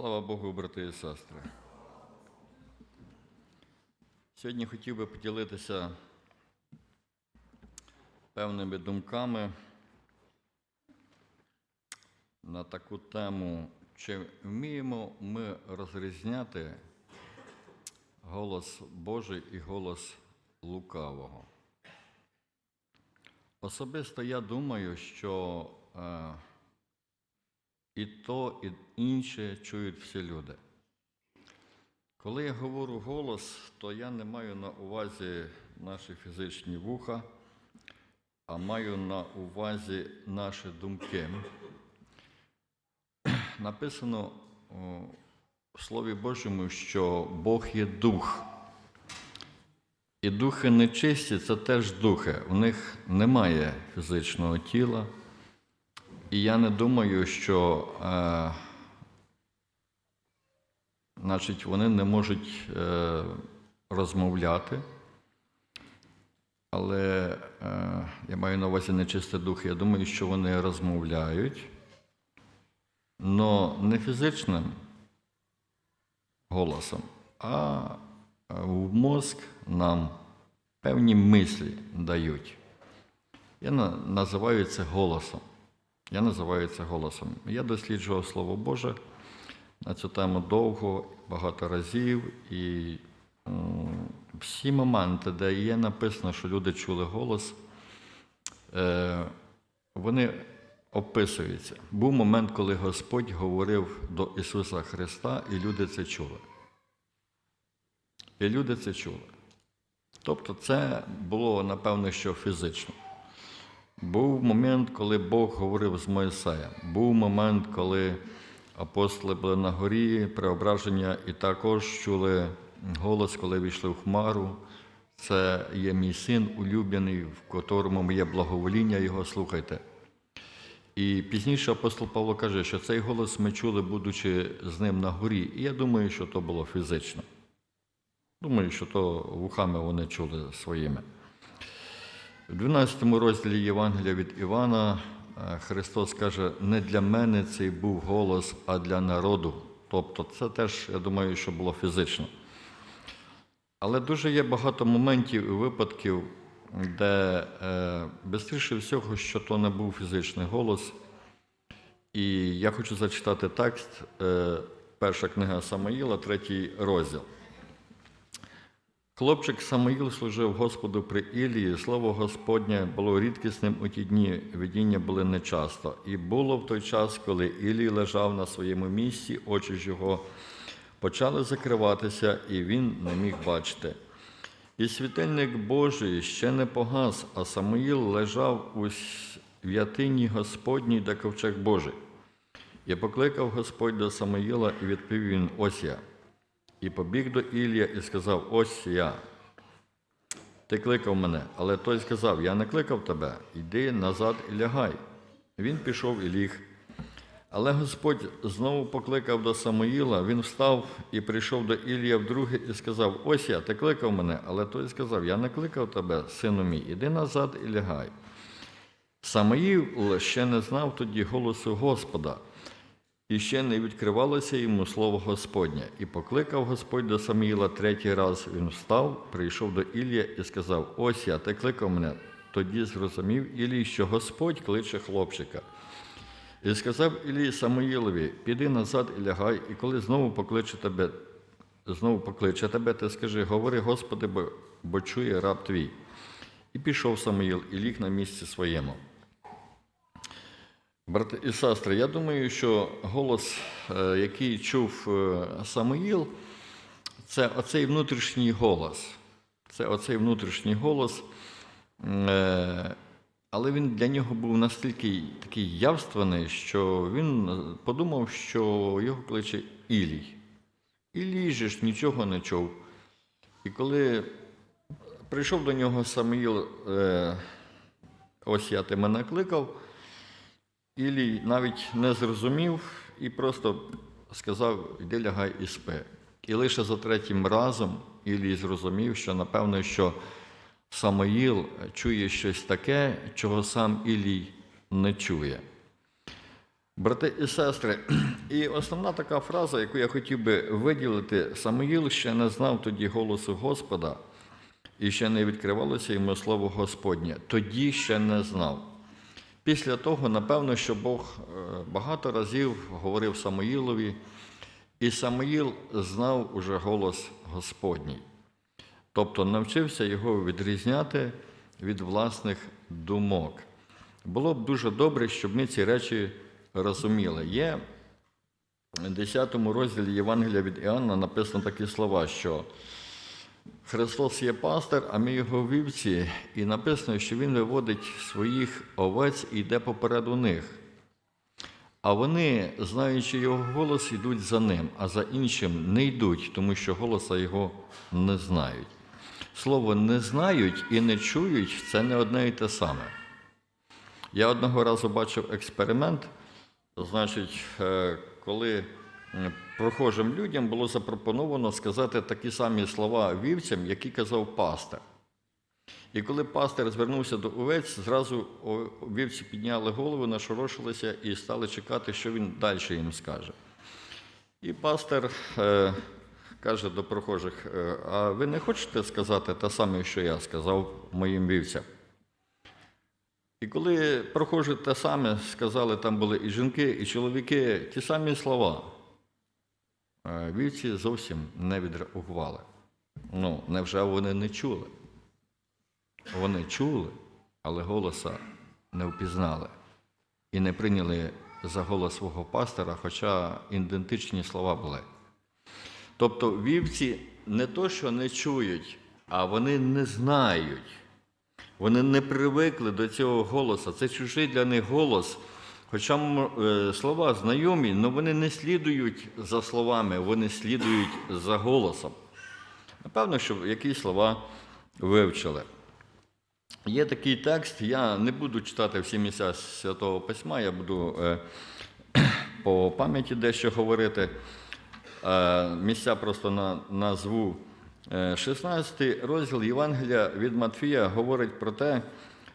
Слава Богу, брати і сестри. Сьогодні хотів би поділитися певними думками на таку тему, чи вміємо ми розрізняти голос Божий і голос лукавого. Особисто я думаю, що е, і то, і інше чують всі люди. Коли я говорю голос, то я не маю на увазі наші фізичні вуха, а маю на увазі наші думки. Написано в Слові Божому, що Бог є дух. І духи нечисті це теж духи. У них немає фізичного тіла. І я не думаю, що е, значить, вони не можуть е, розмовляти. Але е, я маю на увазі нечистий дух. Я думаю, що вони розмовляють, але не фізичним голосом, а в мозк нам певні мислі дають. Я називаю це голосом. Я називаю це голосом. Я досліджував Слово Боже на цю тему довго, багато разів, і всі моменти, де є написано, що люди чули голос, е, вони описуються. Був момент, коли Господь говорив до Ісуса Христа, і люди це чули. І люди це чули. Тобто, це було, напевно, що фізично. Був момент, коли Бог говорив з Моїсеєм. Був момент, коли апостоли були на горі, преображення, і також чули голос, коли війшли в хмару. Це є мій син улюблений, в котрому є благовоління його, слухайте. І пізніше апостол Павло каже, що цей голос ми чули, будучи з ним на горі. І я думаю, що то було фізично. Думаю, що то вухами вони чули своїми. В 12 розділі Євангелія від Івана е, Христос каже, не для мене цей був голос, а для народу. Тобто це теж, я думаю, що було фізично. Але дуже є багато моментів і випадків, де е, безстріше всього, що то не був фізичний голос. І я хочу зачитати текст, е, перша книга Самоїла, третій розділ. Хлопчик Самоїл служив Господу при Ілії, слово Господнє було рідкісним у ті дні, видіння були нечасто. І було в той час, коли Ілій лежав на своєму місці, очі ж його почали закриватися, і він не міг бачити. І світильник Божий ще не погас, а Самоїл лежав у святині Господній, де ковчег Божий. І покликав Господь до Самоїла, і відповів він: Ось я. І побіг до Ілія і сказав: Ось я. Ти кликав мене, але той сказав: Я не кликав тебе, йди назад і лягай. Він пішов і ліг. Але Господь знову покликав до Самоїла, він встав і прийшов до Ілія вдруге і сказав: Ось я, ти кликав мене, але той сказав: Я не кликав тебе, сину мій, іди назад і лягай. Самоїл ще не знав тоді голосу Господа, і ще не відкривалося йому слово Господнє. І покликав Господь до Саміїла третій раз. Він встав, прийшов до Ілія і сказав: Ось я, ти кликав мене. Тоді зрозумів Ілій, що Господь кличе хлопчика. І сказав Ілій Самуїлові: піди назад і лягай, і коли знову покличе тебе, знову покличе тебе, ти скажи, говори, Господи, бо, бо чує раб твій. І пішов Самуїл і ліг на місці своєму. Брати і сестри, я думаю, що голос, е, який чув е, Самуїл, це оцей внутрішній голос. Це оцей внутрішній голос. Е, Але він для нього був настільки такий явственний, що він подумав, що його кличе Ілій. Ілій же ж нічого не чув. І коли прийшов до нього Самуїл, ось я ти мене кликав, Ілій навіть не зрозумів і просто сказав: йди лягай і спи. І лише за третім разом Ілій зрозумів, що напевно, що Самоїл чує щось таке, чого сам Ілій не чує. Брати і сестри, і основна така фраза, яку я хотів би виділити, Самуїл ще не знав тоді голосу Господа, і ще не відкривалося йому слово Господнє. Тоді ще не знав. Після того, напевно, що Бог е, багато разів говорив Самуїлові, і Самуїл знав уже голос Господній. Тобто навчився його відрізняти від власних думок. Було б дуже добре, щоб ми ці речі розуміли. Є в 10 розділі Євангелія від Іоанна написано такі слова, що Христос є пастир, а ми його вівці, і написано, що Він виводить своїх овець і йде попереду них. А вони, знаючи його голос, йдуть за ним, а за іншим не йдуть, тому що голоса його не знають. Слово не знають і не чують це не одне і те саме. Я одного разу бачив експеримент, значить, е, коли прохожим людям було запропоновано сказати такі самі слова вівцям, які казав пастир. І коли пастир звернувся до овець, зразу вівці підняли голову, нашорошилися і стали чекати, що він далі їм скаже. І пастир е, каже до прохожих: е, а ви не хочете сказати те саме, що я сказав моїм вівцям? І коли прохожі те саме сказали, там були і жінки, і чоловіки, ті самі слова, е, вівці зовсім не відреагували. Ну, невже вони не чули? Вони чули, але голоса не впізнали і не прийняли за голос свого пастора, хоча ідентичні слова були. Тобто вівці не то, що не чують, а вони не знають. Вони не привикли до цього голосу. Це чужий для них голос. Хоча е, слова знайомі, але вони не слідують за словами, вони слідують за голосом. Напевно, що якісь слова вивчили. Є такий текст, я не буду читати всі місця Святого Письма, я буду е, по пам'яті дещо говорити. Е, місця просто назву. Е, 16 розділ Євангелія від Матфія говорить про те,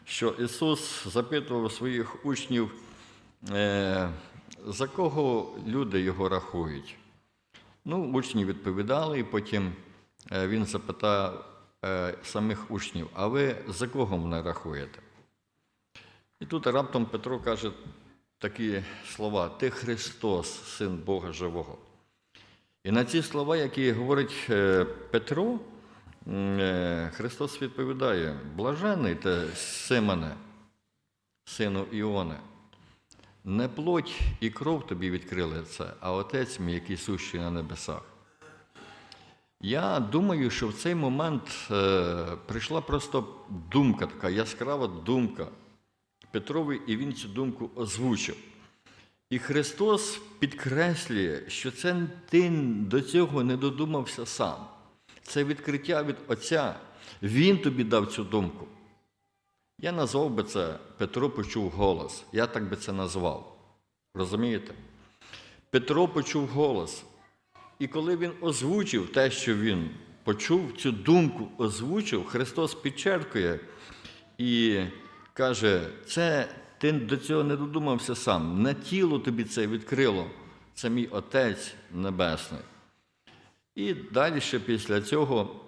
що Ісус запитував своїх учнів, за кого люди його рахують. Ну, учні відповідали, і потім е, він запитав е, самих учнів, а ви за кого мене рахуєте? І тут раптом Петро каже такі слова: Ти Христос, Син Бога Живого. І на ці слова, які говорить е, Петро, е, Христос відповідає: Блажений ти, Симоне, сину Іоне, не плоть і кров тобі відкрили це, а Отець мій, який сущий на небесах. Я думаю, що в цей момент е, прийшла просто думка, така яскрава думка Петрові, і він цю думку озвучив. І Христос підкреслює, що це ти до цього не додумався сам. Це відкриття від Отця. Він тобі дав цю думку. Я назвав би це Петро почув голос. Я так би це назвав. Розумієте? Петро почув голос. І коли він озвучив те, що він почув, цю думку озвучив, Христос підчеркує і каже: це ти до цього не додумався сам. На тіло тобі це відкрило. Це мій Отець Небесний. І далі ще після цього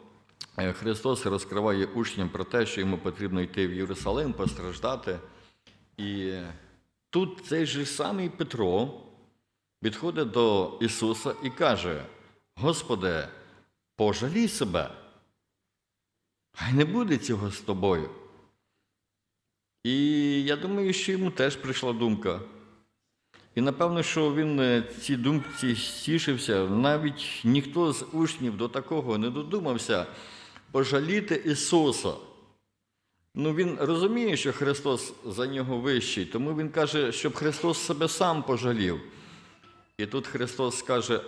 Христос розкриває учням про те, що йому потрібно йти в Єрусалим, постраждати. І тут цей же самий Петро підходить до Ісуса і каже: Господи, пожалій себе, хай не буде цього з тобою. І я думаю, що йому теж прийшла думка. І напевно, що він е, цій думці стішився, навіть ніхто з учнів до такого не додумався пожаліти Ісуса. Ну, він розуміє, що Христос за нього вищий, тому він каже, щоб Христос себе сам пожалів. І тут Христос скаже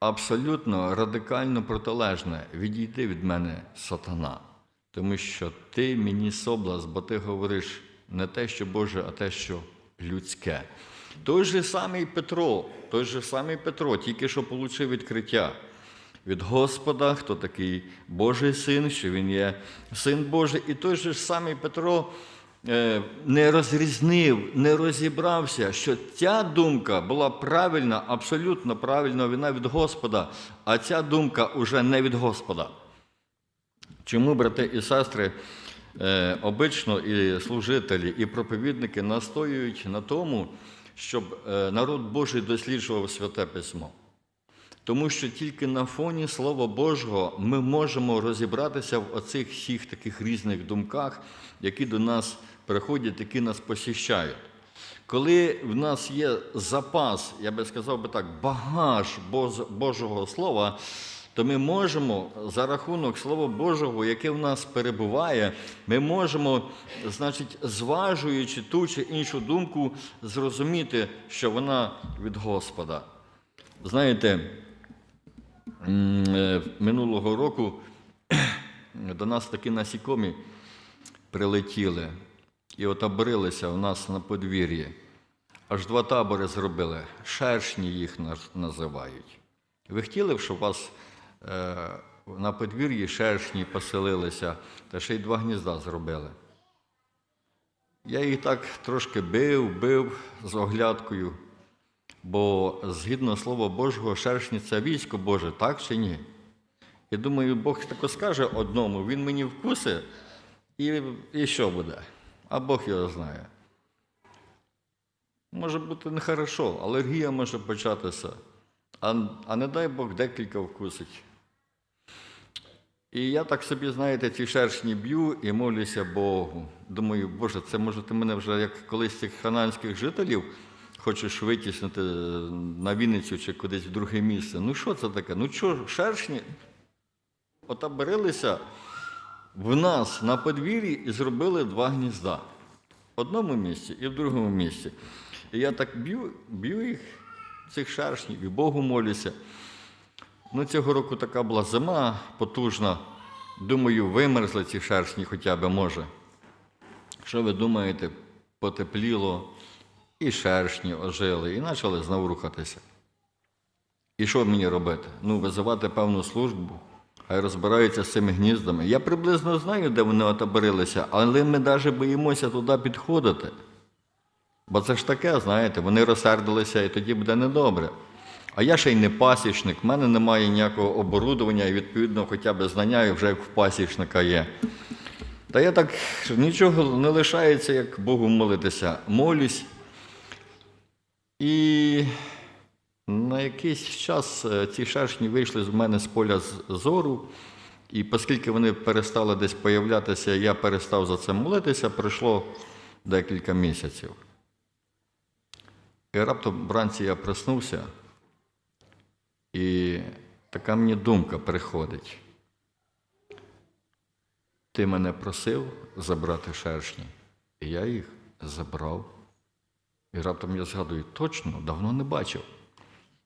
абсолютно радикально протилежне: відійди від мене, сатана, тому що ти мені соблаз, бо ти говориш не те, що Боже, а те, що людське. Той же самий Петро, той же самий Петро, тільки що отримав відкриття від Господа, хто такий Божий син, що він є син Божий. І той же самий Петро е, не розрізнив, не розібрався, що ця думка була правильна, абсолютно правильна, вона від Господа, а ця думка вже не від Господа. Чому, брати і сестри, е, обично і служителі, і проповідники настоюють на тому, щоб е, народ Божий досліджував святе письмо? Тому що тільки на фоні Слова Божого ми можемо розібратися в оцих всіх таких різних думках, які до нас приходять, які нас посіщають. Коли в нас є запас, я би сказав би так, багаж Божого Слова, то ми можемо за рахунок Слова Божого, яке в нас перебуває, ми можемо, значить, зважуючи ту чи іншу думку, зрозуміти, що вона від Господа. Знаєте, е, минулого року до нас такі насікомі прилетіли і отаборилися у нас на подвір'ї. Аж два табори зробили. Шершні їх називають. Ви хотіли б, щоб вас на подвір'ї шершні поселилися, та ще й два гнізда зробили? Я їх так трошки бив, бив з оглядкою, бо згідно Слова Божого, шершні це військо Боже, так чи ні? І думаю, Бог тако скаже одному, він мені вкуси, і, і що буде? А Бог його знає. Може бути нехорошо, алергія може початися, а, а не дай Бог декілька вкусить. І я так собі, знаєте, ці шершні б'ю і молюся Богу. Думаю, Боже, це може ти мене вже як колись цих хананських жителів хочеш витіснити на Вінницю чи кудись в друге місце. Ну що це таке? Ну що, шершні отаборилися в нас на подвір'ї і зробили два гнізда. В одному місці і в другому місці. І я так б'ю, б'ю їх, цих шершнів, і Богу молюся. Ну, цього року така була зима потужна. Думаю, вимерзли ці шершні хоча б може. Що ви думаєте, потепліло, і шершні ожили, і почали знову рухатися. І що мені робити? Ну, визивати певну службу, хай розбираються з цими гніздами. Я приблизно знаю, де вони отаборилися, але ми навіть боїмося туди підходити. Бо це ж таке, знаєте, вони розсердилися і тоді буде недобре. А я ще й не пасічник, в мене немає ніякого оборудовання і відповідно хоча б знання вже як в пасічника є. Та я так нічого не лишається, як Богу молитися. Молюсь. І на якийсь час е, ці шершні вийшли з мене з поля зору, і оскільки вони перестали десь появлятися, я перестав за це молитися, пройшло декілька місяців. І раптом вранці я проснувся, і така мені думка приходить. Ти мене просив забрати шершні, і я їх забрав. І раптом я згадую, точно, давно не бачив.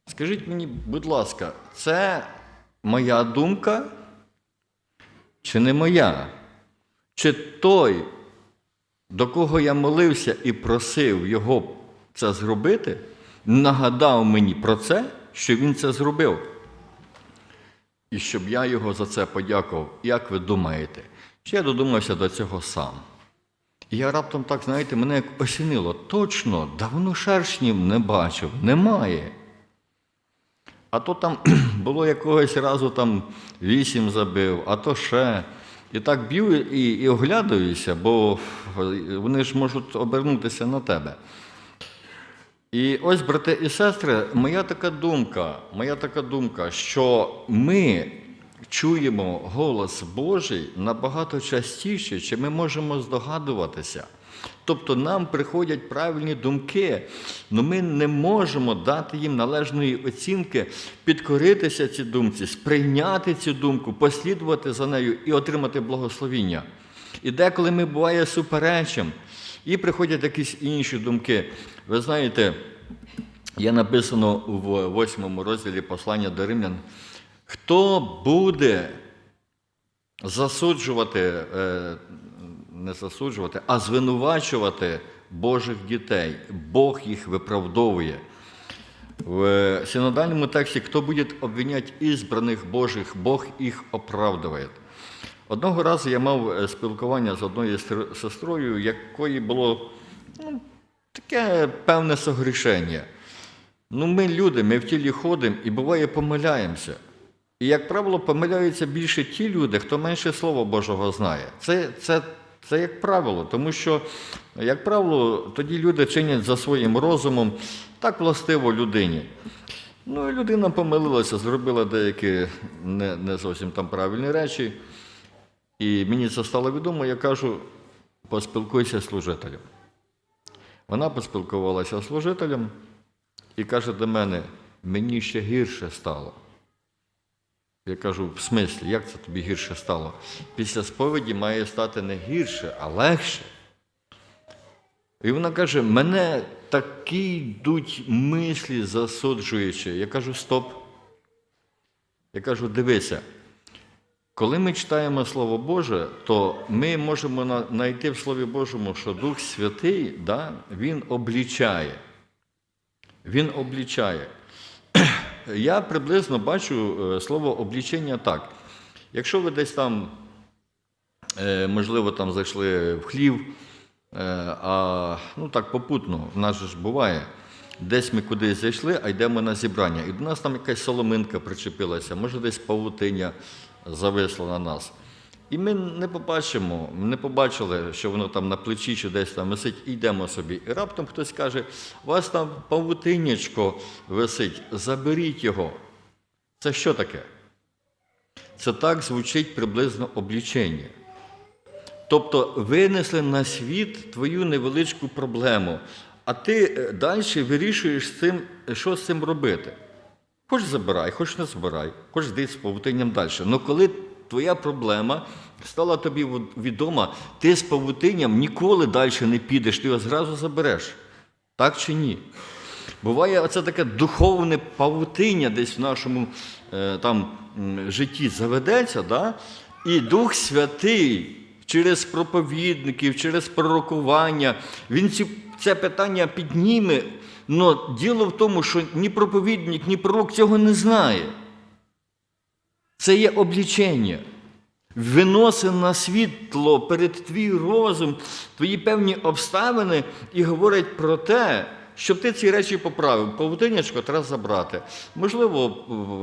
Скажіть мені, будь ласка, це моя думка чи не моя? Чи той, до кого я молився і просив його це зробити, нагадав мені про це, що він це зробив? І щоб я його за це подякував, як ви думаєте? Чи я додумався до цього сам? І я раптом так, знаєте, мене як осінило. Точно, давно шершнів не бачив, немає. А то там було якогось разу там вісім забив, а то ще. І так б'ю і, і оглядаюся, бо вони ж можуть обернутися на тебе. І ось, брати і сестри, моя така думка, моя така думка, що ми чуємо голос Божий набагато частіше, чи ми можемо здогадуватися. Тобто нам приходять правильні думки, але ми не можемо дати їм належної оцінки, підкоритися цій думці, сприйняти цю думку, послідувати за нею і отримати благословіння. І деколи ми буває суперечимо, і приходять якісь інші думки. Ви знаєте, є написано в восьмому розділі послання до римлян, хто буде засуджувати, е, не засуджувати, а звинувачувати Божих дітей. Бог їх виправдовує. В синодальному тексті, хто буде обвинять избранных Божих, Бог їх оправдує. Одного разу я мав е, спілкування з одною сестрою, якої було ну, таке певне согрішення. Ну, ми люди, ми в тілі ходимо і буває помиляємося. І, як правило, помиляються більше ті люди, хто менше Слова Божого знає. Це, це, це як правило, тому що, як правило, тоді люди чинять за своїм розумом так властиво людині. Ну і людина помилилася, зробила деякі не, не зовсім там правильні речі. І мені це стало відомо, я кажу, поспілкуйся з служителем. Вона поспілкувалася з служителем і каже до мене, мені ще гірше стало. Я кажу, в смислі, як це тобі гірше стало? Після сповіді має стати не гірше, а легше. І вона каже, мене такі йдуть мислі засуджуючи. Я кажу, стоп. Я кажу, дивися, коли ми читаємо Слово Боже, то ми можемо знайти в Слові Божому, що Дух Святий, да, Він облічає. Він облічає. Я приблизно бачу е, слово облічення так. Якщо ви десь там, е, можливо, там зайшли в хлів, е, а ну так попутно, в нас ж буває. Десь ми кудись зайшли, а йдемо на зібрання. І до нас там якась соломинка причепилася, може десь павутиня зависла на нас. І ми не побачимо, не побачили, що воно там на плечі чи десь там висить, і йдемо собі. І раптом хтось каже, у вас там павутинячко висить, заберіть його. Це що таке? Це так звучить приблизно облічення. Тобто винесли на світ твою невеличку проблему, а ти далі вирішуєш з цим, що з цим робити. Хоч забирай, хоч не збирай, хоч йди з павутинням далі. Але коли твоя проблема стала тобі відома, ти з павутинням ніколи далі не підеш, ти його зразу забереш. Так чи ні? Буває оце таке духовне павутиння десь в нашому е, там, житті заведеться, да? і Дух Святий через проповідників, через пророкування, він ці, це питання підніме. але діло в тому, що ні проповідник, ні пророк цього не знає. Це є облічення. Виносить на світло перед твій розум, твої певні обставини і говорить про те, щоб ти ці речі поправив. Павутинячко треба забрати. Можливо,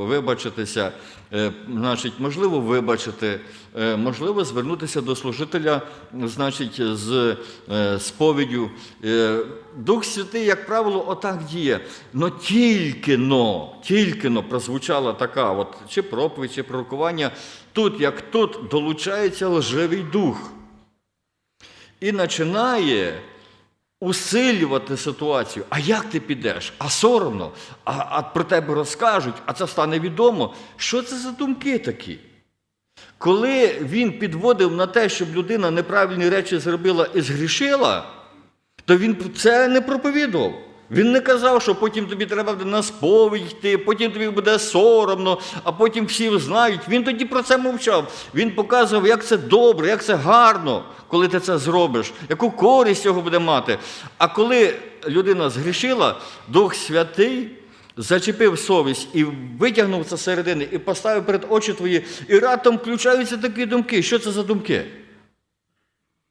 вибачитися, е, значить, можливо, вибачити, е, можливо, звернутися до служителя, значить, з е, сповіддю. Дух Святий, як правило, отак діє. Но тільки но, тільки но прозвучала така, от, чи проповідь, чи пророкування, тут, як тут, долучається лживий дух. І починає усилювати ситуацію. А як ти підеш? А соромно, а, а про тебе розкажуть, а це стане відомо. Що це за думки такі? Коли він підводив на те, щоб людина неправильні речі зробила і згрішила, то він це не проповідував. Він не казав, що потім тобі треба буде на сповідь йти, потім тобі буде соромно, а потім всі знають. Він тоді про це мовчав. Він показував, як це добре, як це гарно, коли ти це зробиш, яку користь цього буде мати. А коли людина згрішила, Дух Святий зачепив совість і витягнув це середини, і поставив перед очі твої, і раптом включаються такі думки. Що це за думки?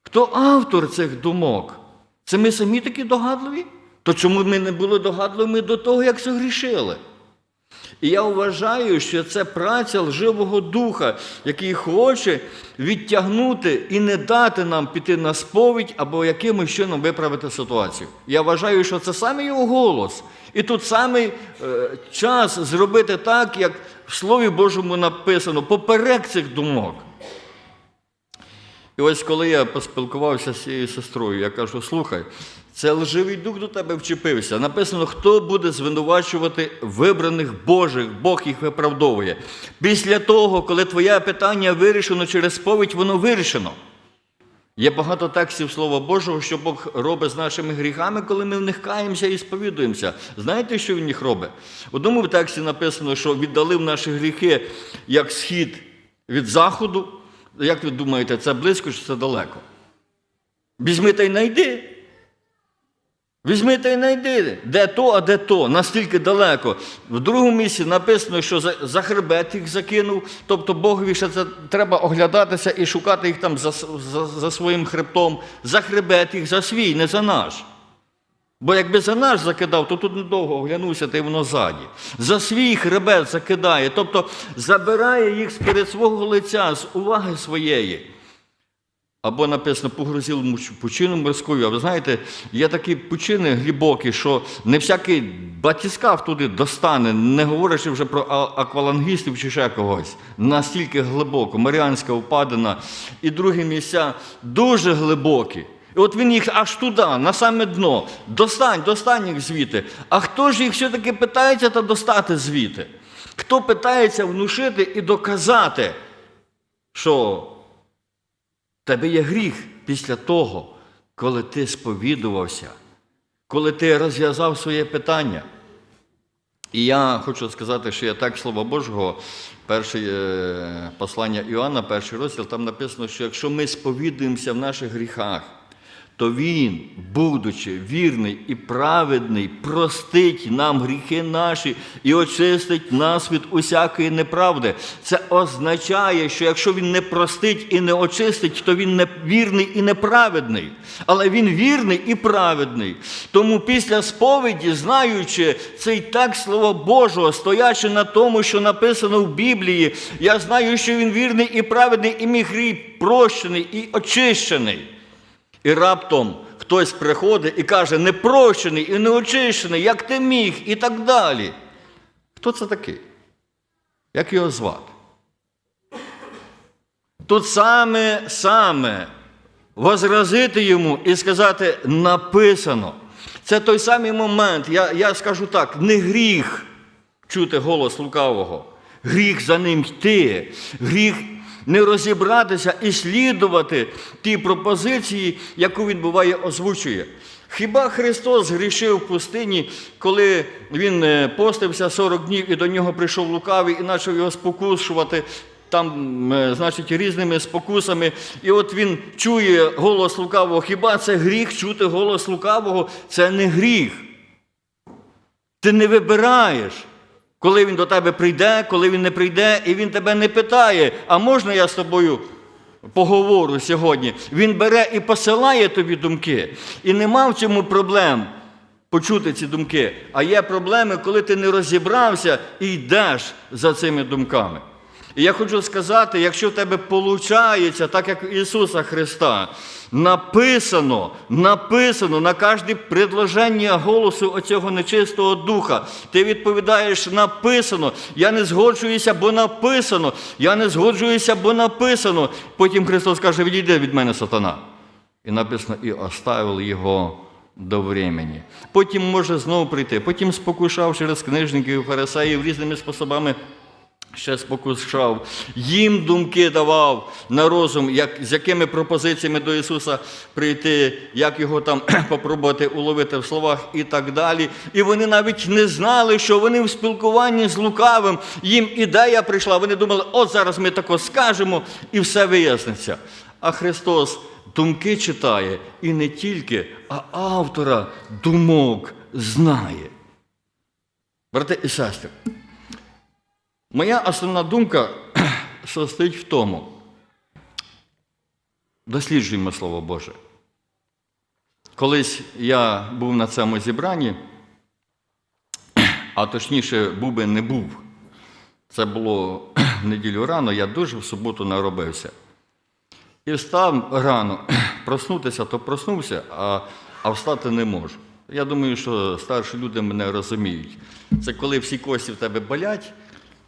Хто автор цих думок? Це ми самі такі догадливі? То чому ми не були догадливими до того, як согрішили? І я вважаю, що це праця лживого духа, який хоче відтягнути і не дати нам піти на сповідь або якимось чином виправити ситуацію. Я вважаю, що це саме його голос. І тут саме час зробити так, як в Слові Божому написано, поперек цих думок. І ось коли я поспілкувався з цією сестрою, я кажу: слухай, це лживий дух до тебе вчепився. Написано, хто буде звинувачувати вибраних Божих, Бог їх виправдовує. Після того, коли твоє питання вирішено через сповідь, воно вирішено. Є багато текстів Слова Божого, що Бог робить з нашими гріхами, коли ми в них каємося і сповідуємося. Знаєте, що він їх робить? В одному тексті написано, що віддалив наші гріхи як схід від заходу. Як ви думаєте, це близько чи це далеко? Візьми та й найди. Візьми та й знайди, де то, а де то, настільки далеко. В другому місці написано, що за, хребет їх закинув. Тобто Богові ще це треба оглядатися і шукати їх там за, за, за своїм хребтом. За хребет їх, за свій, не за наш. Бо якби за наш закидав, то тут недовго оглянувся, та й воно ззаді. За свій хребет закидає, тобто забирає їх з-перед свого лиця, з уваги своєї. Або написано погрузив пучину морською. А ви знаєте, є такі пучини глибокі, що не всякий батіскав туди достане, не говорячи вже про аквалангістів чи ще когось. Настільки глибоко, Маріанська впадина і другі місця дуже глибокі. І от він їх аж туди, на саме дно. Достань, достань їх звідти. А хто ж їх все-таки питається та достати звідти? Хто питається внушити і доказати, що тебе є гріх після того, коли ти сповідувався, коли ти розв'язав своє питання. І я хочу сказати, що я так Слова Божого, перше е, послання Іоанна, перший розділ, там написано, що якщо ми сповідуємося в наших гріхах, то Він, будучи вірний і праведний, простить нам гріхи наші і очистить нас від усякої неправди. Це означає, що якщо він не простить і не очистить, то він не вірний і неправедний. Але він вірний і праведний. Тому після сповіді, знаючи цей текст Слова Божого, стоячи на тому, що написано в Біблії, я знаю, що він вірний і праведний, і мій гріх прощений і очищений. І раптом хтось приходить і каже, не прощений і не очищений, як ти міг, і так далі. Хто це такий? Як його звати? Тут саме саме возразити йому і сказати написано. Це той самий момент, я, я скажу так, не гріх чути голос лукавого, гріх за ним йти, гріх не розібратися і слідувати ті пропозиції, яку він буває озвучує. Хіба Христос грішив в пустині, коли він е, постився 40 днів і до нього прийшов лукавий і почав його спокушувати там, е, значить, різними спокусами. І от він чує голос лукавого. Хіба це гріх чути голос лукавого? Це не гріх. Ти не вибираєш, коли він до тебе прийде, коли він не прийде, і він тебе не питає, а можна я з тобою поговорю сьогодні? Він бере і посилає тобі думки. І нема в цьому проблем почути ці думки. А є проблеми, коли ти не розібрався і йдеш за цими думками. І я хочу сказати, якщо в тебе виходить, так як Ісуса Христа, написано, написано на кожне предложення голосу оцього нечистого духа, ти відповідаєш написано, я не згоджуюся, бо написано, я не згоджуюся, бо написано. Потім Христос каже, відійди від мене, сатана. І написано, і оставили його до времени. Потім може знову прийти, потім спокушав через книжників фарисеїв різними способами ще спокушав, їм думки давав на розум, як, з якими пропозиціями до Ісуса прийти, як його там попробувати уловити в словах і так далі. І вони навіть не знали, що вони в спілкуванні з лукавим, їм ідея прийшла. Вони думали, от зараз ми тако скажемо і все виясниться. А Христос думки читає і не тільки, а автора думок знає. Брати і сестри, Моя основна думка состоїть в тому, досліджуємо Слово Боже. Колись я був на цьому зібранні, а точніше, був би не був. Це було в неділю рано, я дуже в суботу наробився. І встав рано, проснутися, то проснувся, а, а встати не можу. Я думаю, що старші люди мене розуміють. Це коли всі кості в тебе болять,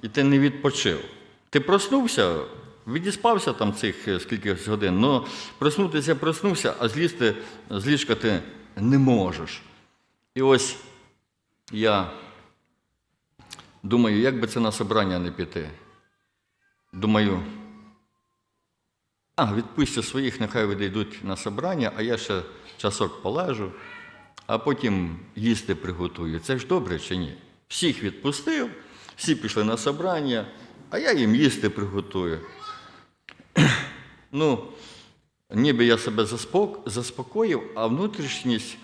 і ти не відпочив. Ти проснувся, відіспався там цих е, скількись годин, але проснутися проснувся, а злізти з ліжка ти не можеш. І ось я думаю, як би це на собрання не піти. Думаю, а, відпустю своїх, нехай відійдуть на собрання, а я ще часок полежу, а потім їсти приготую. Це ж добре чи ні? Всіх відпустив, всі пішли на собрання, а я їм їсти приготую. Ну, ніби я себе заспок- заспокоїв, а внутрішність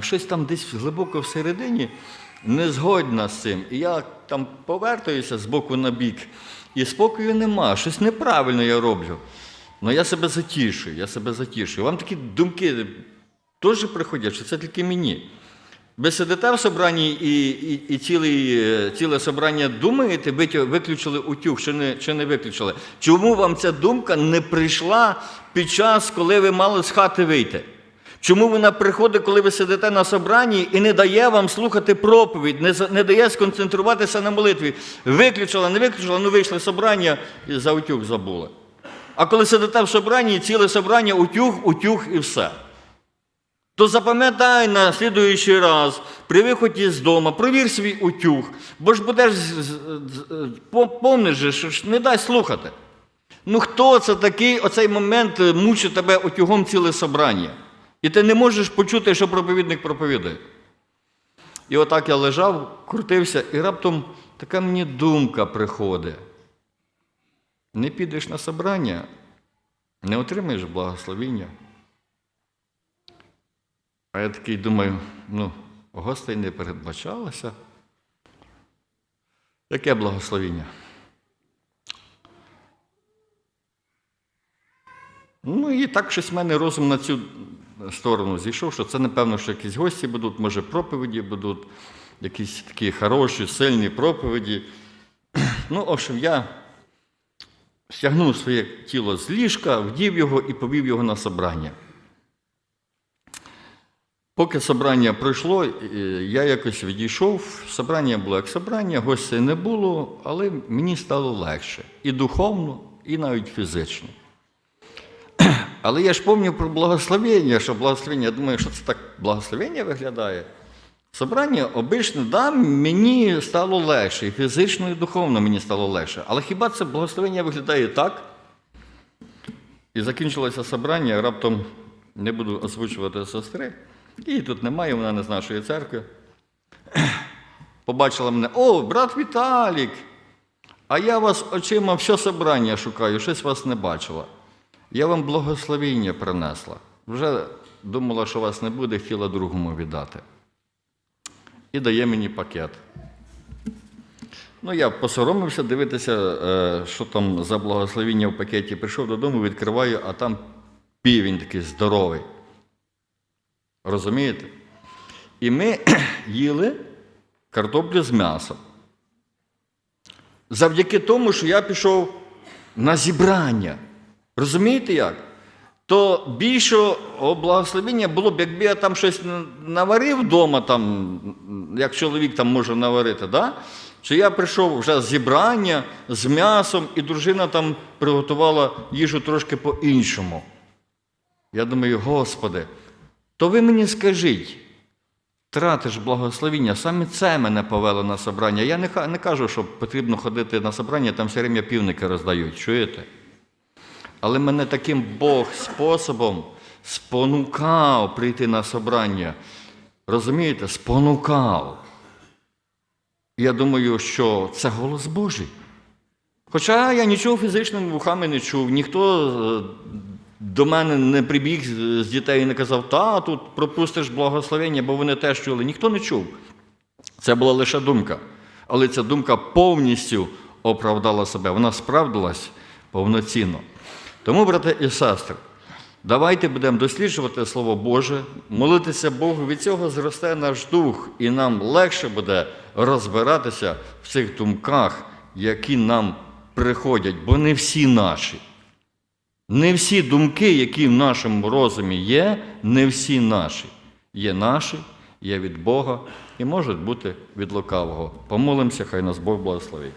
щось там десь глибоко всередині не згодна з цим. І я там повертаюся з боку на бік, і спокою нема, щось неправильно я роблю. Ну я себе затішую, я себе затішую. Вам такі думки теж приходять, що це тільки мені. Ви сидите в собранні і, і, і цілий, е, ціле собрання думаєте, ви виключили утюг чи не, чи не виключили. Чому вам ця думка не прийшла під час, коли ви мали з хати вийти? Чому вона приходить, коли ви сидите на собранні і не дає вам слухати проповідь, не, не дає сконцентруватися на молитві? Виключила, не виключила, ну вийшли собрання і за утюг забули. А коли сидите в собранні, ціле собрання, утюг, утюг і все. То запам'ятай на слідуючий раз, при виході з дому, провір свій утюг, бо ж будеш помниш, що не дай слухати. Ну хто це такий оцей момент е, мучить тебе утюгом ціле собрання? І ти не можеш почути, що проповідник проповідає. І отак я лежав, крутився, і раптом така мені думка приходить. Не підеш на собрання, не отримаєш благословіння. А я такий думаю, ну, гостей не передбачалося. Яке благословіння? Ну і так щось в мене розум на цю сторону зійшов, що це, напевно, що якісь гості будуть, може, проповіді будуть, якісь такі хороші, сильні проповіді. Ну, в общем, я стягнув своє тіло з ліжка, вдів його і повів його на собрання. Поки собрання пройшло, е, я якось відійшов. Собрання було як собрання, гостей не було, але мені стало легше і духовно, і навіть фізично. Але я ж пам'ятаю про благословення, що благословення, я думаю, що це так благословення виглядає. Собрання обичне, да, мені стало легше, і фізично, і духовно мені стало легше. Але хіба це благословення виглядає так? І закінчилося собрання, раптом не буду озвучувати сестри. Її тут немає, вона не з нашої церкви. Побачила мене, о, брат Віталік! А я вас очима все собрання шукаю, щось вас не бачила. Я вам благословіння принесла. Вже думала, що вас не буде, хотіла другому віддати. І дає мені пакет. Ну, я посоромився дивитися, е, що там за благословіння в пакеті. Прийшов додому, відкриваю, а там півень такий здоровий. Розумієте? І ми їли картоплю з м'ясом. Завдяки тому, що я пішов на зібрання. Розумієте як? То більшого благословення було б, якби я там щось наварив вдома, там, як чоловік там може наварити, да? що я прийшов вже з зібрання з м'ясом, і дружина там приготувала їжу трошки по-іншому. Я думаю, Господи, то ви мені скажіть, тратиш благословіння, саме це мене повело на собрання. Я не, не кажу, що потрібно ходити на собрання, там все время півники роздають, чуєте? Але мене таким Бог способом спонукав прийти на собрання. Розумієте, спонукав. Я думаю, що це голос Божий. Хоча я нічого фізичними вухами не чув, ніхто е, до мене не прибіг з дітей і не казав, та тут пропустиш благословення, бо вони теж чули. Ніхто не чув. Це була лише думка. Але ця думка повністю оправдала себе. Вона справдилась повноцінно. Тому, брати і сестри, давайте будемо досліджувати Слово Боже, молитися Богу. Від цього зросте наш дух, і нам легше буде розбиратися в цих думках, які нам приходять, бо не всі наші. Не всі думки, які в нашому розумі є, не всі наші. Є наші, є від Бога і можуть бути від лукавого. Помолимося, хай нас Бог благословить.